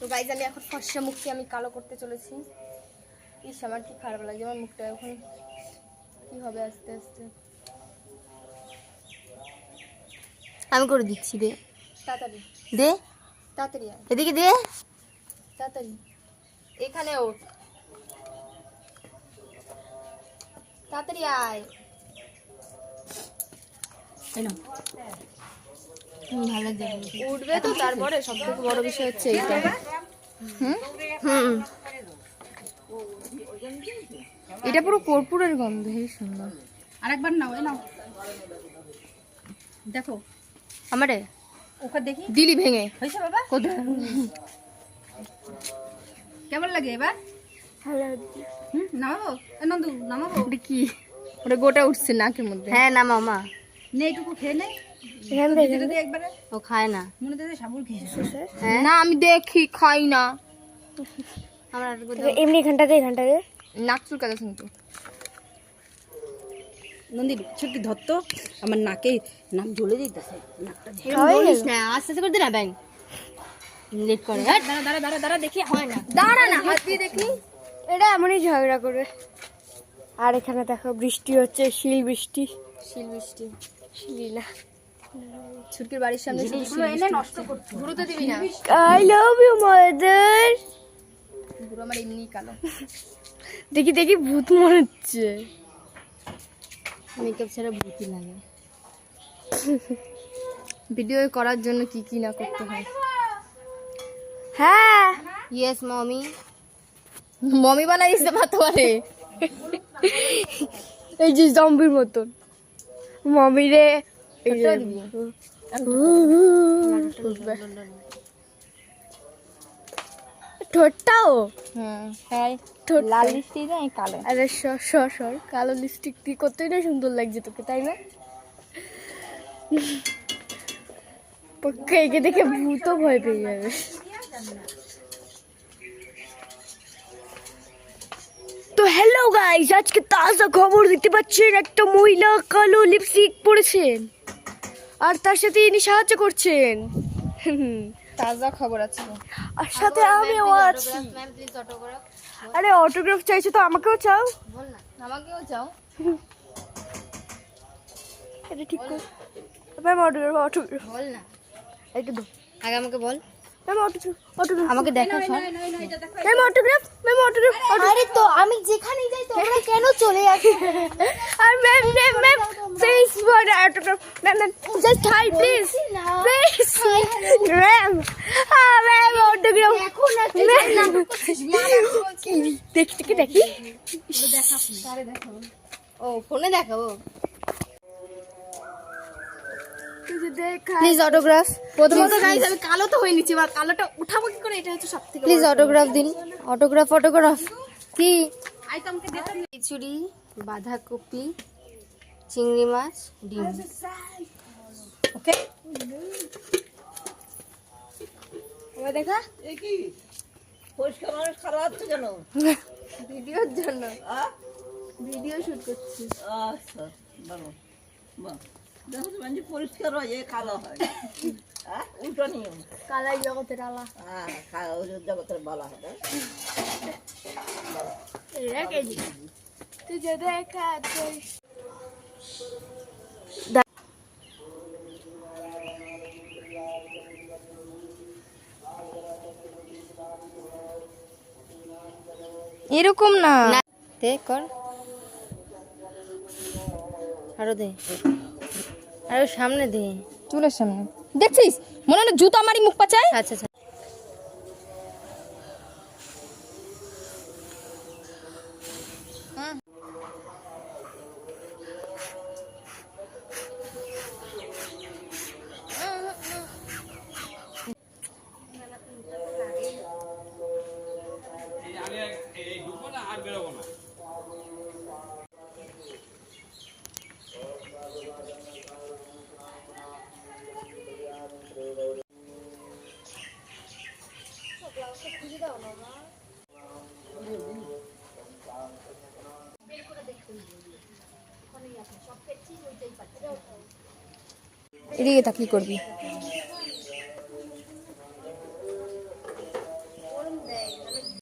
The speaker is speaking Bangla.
তো গাইজ আমি এখন ফর্সা মুখটি আমি কালো করতে চলেছি। ইস আমার কি খারাপ লাগছে আমার মুখটা এখন কি হবে আস্তে আস্তে? আমি করে দিচ্ছি দে। তাড়াতাড়ি। দে। তাড়াতাড়ি এদিকে দে। তাড়াতাড়ি। এখানে ওঠ। তাড়াতাড়ি আয়। হুম, ভালো উঠবে তো তারপরে সব থেকে বড় বিষয় হচ্ছে এইটা। হুম? হুম। এটা পুরো কর্পূরের গন্ধ হেই সুন্দর। আরেকবার নাও এ নাও। দেখো। আমারে? ওখানে দেখি। দিলি ভেঙে। হয়েছে বাবা? কোথায়? কেমন লাগে এবার? হুম নামাবো? এ নন্দু নামাবো। কি? ওটা গোটা উঠছে নাকের মধ্যে। হ্যাঁ না মামা নে খেয়ে নে। এখান যেটা দিয়ে একবারে। ও খায় না। মনে থেকে সাবুর খেয়েছে হ্যাঁ? না আমি দেখি খাই না। আমার এমনি ঘন্টাতে ঘন্টাতে নাক চুলকাতে কিন্তু নন্দী ছুটি ধরতো আমার নাকে নাক জ্বলে দিতেছে। নাকটা না আস্তে আস্তে করে দে না ব্যাং। লেট করে হ্যাঁ? দাঁড়া দাঁড়া দাঁড়া দাঁড়া দেখি হয় না। দাঁড়া না। হাত দিয়ে দেখি। এটা এমনই ঝগড়া করে। আর এখানে দেখো বৃষ্টি হচ্ছে শিল বৃষ্টি। শিল বৃষ্টি। ছুটকির বাড়ির সামনে শুধু এনে নষ্ট করতো গুরুত্ব দিবি না? আই লাভ ইউ মাদার আমার এমনি কালো। দেখি দেখি ভূত মনে হচ্ছে। মেকআপ ছাড়া ভূতি লাগে ভিডিও করার জন্য কি কি না করতে হয়? হ্যাঁ। ইয়েস মমি মমি বানাই দিতে পারতে পারে এই যে জম্বির মতন। মমি রে। ঠোঁটটাও? হ্যাঁ লাল লিপস্টিক না কালো। আরে সর সর সর কালো লিপস্টিক দিয়ে কতই না সুন্দর লাগছে তোকে তাই না? পক্কা একে দেখে ভূত ভয় পেয়ে যাবে। তো হ্যালো গাইস আজকে তাজা খবর দেখতে পাচ্ছেন একটা মহিলা কালো লিপস্টিক পরেছেন। আর তার সাথে ইনি সাহায্য করছেন। তাজা খবর আছে। আর সাথে আমিও আছি। আরে অটোগ্রাফ চাইছো তো আমাকেও চাও? বল না আমাকেও চাও। এটা ঠিক করে। ম্যাম অটোগ্রাফ অটোগ্রাফ বল না। একটু দাও। আগে আমাকে বল। আমাকে দেখা ম্যাম অটোগ্রাফ ম্যাম অটোগ্রাফ আরে তো আমি যেখানেই যাই তোমরা কেন চলে আসো? আর ma'am ma'am ma'am please for autograph ma'am ma'am just hi please please ma'am uh ma'am autograph ma'am দেখি দেখি দেখি। ও ফোনে দেখাবো? দেখা প্লিজ অটোগ্রাফ প্রথমত গাইজ আমি কালো তো হয়ে নিচ্ছি এবার কালোটা উঠাবো কি করে? এটা হচ্ছে সব থেকে প্লিজ অটোগ্রাফ দিন। অটোগ্রাফ অটোগ্রাফ কি? খিচুড়ি বাঁধাকপি চিংড়ি মাছ ডিম। ওকে দেখা। ভিডিওর জন্য। ভিডিও শুট করছি। আচ্ছা ভালো বাহ। পরিষ্কার হয় কালো হয়। হ্যাঁ উল্টো নিয়ম। কালাই জগতের আলা। হ্যাঁ জগতের বলা হয় তুই দেখা এরকম না। না দে কর। আরও দে। আরও সামনে দে। চুলের সামনে। দেখছিস? মনে হলো জুতো আমারই মুখ পাচায়। আচ্ছা আচ্ছা। এদিকে তা কি করবি?